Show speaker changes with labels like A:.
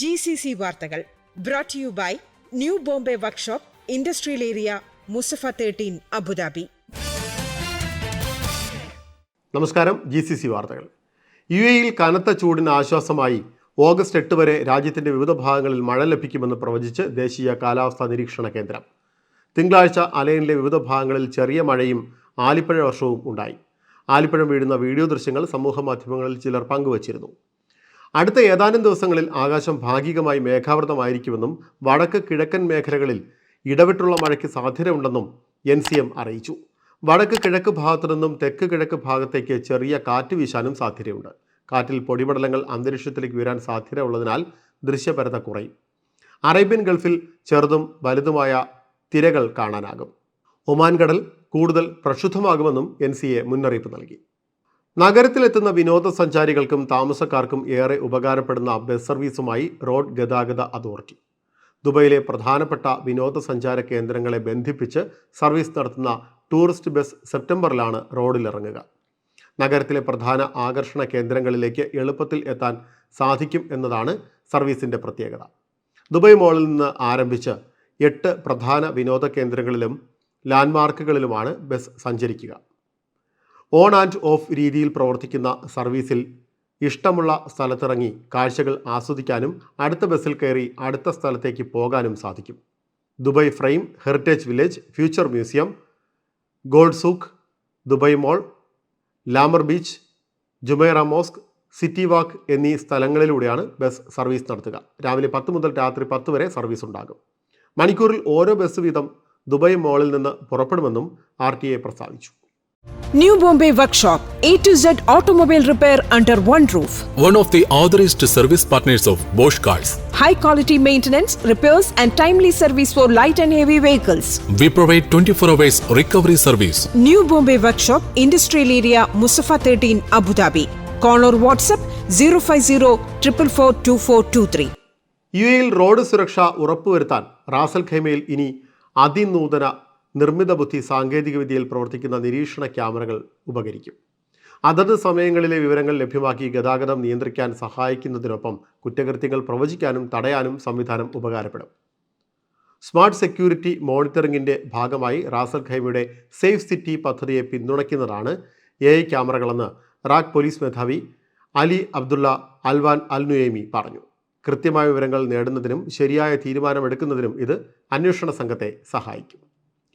A: G C C വാർത്തകൾ brought you by new Bombay workshop industrial area Musaffah thirteen Abu Dhabi
B: നമസ്കാരം G C C വാർത്തകൾ. U എയിൽ കനത്ത ചൂടിന് ആശ്വാസമായി ഓഗസ്റ്റ് എട്ട് വരെ രാജ്യത്തിന്റെ വിവിധ ഭാഗങ്ങളിൽ മഴ ലഭിക്കുമെന്ന് പ്രവചിച്ച് ദേശീയ കാലാവസ്ഥാ നിരീക്ഷണ കേന്ദ്രം. തിങ്കളാഴ്ച അലയനിലെ വിവിധ ഭാഗങ്ങളിൽ ചെറിയ മഴയും ആലിപ്പഴ വർഷവും ഉണ്ടായി. ആലിപ്പഴം വീഴുന്ന വീഡിയോ ദൃശ്യങ്ങൾ സമൂഹ മാധ്യമങ്ങളിൽ ചിലർ പങ്കുവച്ചിരുന്നു. അടുത്ത ഏതാനും ദിവസങ്ങളിൽ ആകാശം ഭാഗികമായി മേഘാവൃതമായിരിക്കുമെന്നും വടക്ക് കിഴക്കൻ മേഖലകളിൽ ഇടവിട്ടുള്ള മഴയ്ക്ക് സാധ്യതയുണ്ടെന്നും എൻ സി എം അറിയിച്ചു. വടക്ക് കിഴക്ക് ഭാഗത്തു നിന്നും തെക്ക് കിഴക്ക് ഭാഗത്തേക്ക് ചെറിയ കാറ്റ് വീശാനും സാധ്യതയുണ്ട്. കാറ്റിൽ പൊടിപടലങ്ങൾ അന്തരീക്ഷത്തിലേക്ക് ഉയരാൻ സാധ്യത ഉള്ളതിനാൽ ദൃശ്യപരത കുറയും. അറേബ്യൻ ഗൾഫിൽ ചെറുതും വലുതുമായ തിരകൾ കാണാനാകും. ഒമാൻ കടൽ കൂടുതൽ പ്രക്ഷുബ്ധമാകുമെന്നും എൻ സി എ മുന്നറിയിപ്പ് നൽകി. നഗരത്തിലെത്തുന്ന വിനോദസഞ്ചാരികൾക്കും താമസക്കാർക്കും ഏറെ ഉപകാരപ്പെടുന്ന ബസ് സർവീസുമായി റോഡ് ഗതാഗത അതോറിറ്റി. ദുബൈയിലെ പ്രധാനപ്പെട്ട വിനോദസഞ്ചാര കേന്ദ്രങ്ങളെ ബന്ധിപ്പിച്ച് സർവീസ് നടത്തുന്ന ടൂറിസ്റ്റ് ബസ് സെപ്റ്റംബറിലാണ് റോഡിലിറങ്ങുക. നഗരത്തിലെ പ്രധാന ആകർഷണ കേന്ദ്രങ്ങളിലേക്ക് എളുപ്പത്തിൽ എത്താൻ സാധിക്കും എന്നതാണ് സർവീസിന്റെ പ്രത്യേകത. ദുബൈ മോളിൽ നിന്ന് ആരംഭിച്ച് എട്ട് പ്രധാന വിനോദ കേന്ദ്രങ്ങളിലും ലാൻഡ്മാർക്കുകളിലുമാണ് ബസ് സഞ്ചരിക്കുക. ഓൺ ആൻഡ് ഓഫ് രീതിയിൽ പ്രവർത്തിക്കുന്ന സർവീസിൽ ഇഷ്ടമുള്ള സ്ഥലത്തിറങ്ങി കാഴ്ചകൾ ആസ്വദിക്കാനും അടുത്ത ബസ്സിൽ കയറി അടുത്ത സ്ഥലത്തേക്ക് പോകാനും സാധിക്കും. Dubai Frame Heritage Village Future Museum Gold Souk Dubai Mall La Mer Beach Jumeirah Mosque City Walk എന്നീ സ്ഥലങ്ങളിലൂടെയാണ് ബസ് സർവീസ് നടത്തുക. രാവിലെ പത്ത് മുതൽ രാത്രി പത്ത് വരെ സർവീസ് ഉണ്ടാകും. മണിക്കൂറിൽ ഓരോ ബസ് വീതം ദുബായ് മോളിൽ നിന്ന് പുറപ്പെടുമെന്നും ആർ പ്രസ്താവിച്ചു.
A: New Bombay Workshop, A to Z automobile repair under one roof.
C: one of the authorized service partners of Bosch Cars.
A: high quality maintenance, repairs, and timely service for light and heavy vehicles.
C: We provide 24 hours recovery service.
A: New Bombay Workshop, Industrial Area, Musafa 13, Abu Dhabi. Call or WhatsApp 050 444 2423.
B: U എയിൽ road സുരക്ഷ ഉറപ്പുവരുത്താൻ Ras al ഖൈമയിൽ ഇനി അതിനൂതന നിർമ്മിത ബുദ്ധി സാങ്കേതികവിദ്യയിൽ പ്രവർത്തിക്കുന്ന നിരീക്ഷണ ക്യാമറകൾ ഉപകരിക്കും. അതത് സമയങ്ങളിലെ വിവരങ്ങൾ ലഭ്യമാക്കി ഗതാഗതം നിയന്ത്രിക്കാൻ സഹായിക്കുന്നതിനൊപ്പം കുറ്റകൃത്യങ്ങൾ പ്രവചിക്കാനും തടയാനും സംവിധാനം ഉപകാരപ്പെടും. സ്മാർട്ട് സെക്യൂരിറ്റി മോണിറ്ററിംഗിന്റെ ഭാഗമായി റാസൽ ഖൈമയുടെ സേഫ് സിറ്റി പദ്ധതിയെ പിന്തുണയ്ക്കുന്നതാണ് എ ഐ ക്യാമറകളെന്ന് റാഖ് പോലീസ് മേധാവി അലി അബ്ദുള്ള അൽവാൻ അൽ നുയേമി പറഞ്ഞു. കൃത്യമായ വിവരങ്ങൾ നേടുന്നതിനും ശരിയായ തീരുമാനമെടുക്കുന്നതിനും ഇത് അന്വേഷണ സംഘത്തെ സഹായിക്കും.